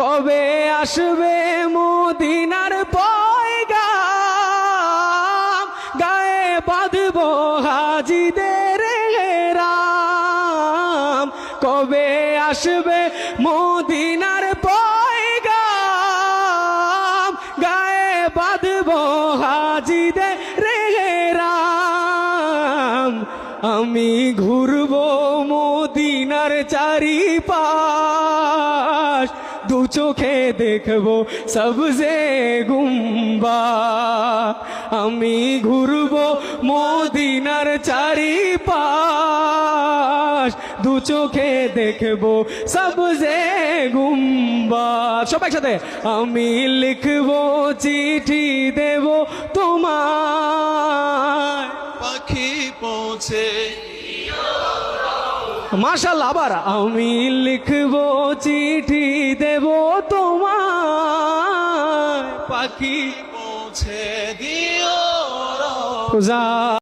কবে আসবে মদিনার পয়গাম? গায়ে বাঁধব হাজিদের রাম কবে আসবে মদিনার পয়গাম? গায়ে বাঁধব হাজিদের রাম আমি ঘুরব মদিনার চারিপাশ। দু চোখে দেখব সবজে গুম্বা আমি ঘুরব মদিনার চারিপাশ দু চোখে দেখব সবজে গুম্বা সবাই সাথে আমি লিখব চিঠি দেব তোমার পাখি পৌঁছে। মাশাল্লাহ আবার আমি লিখব চিঠি দেব তোমার পাখি পৌঁছে দিও যা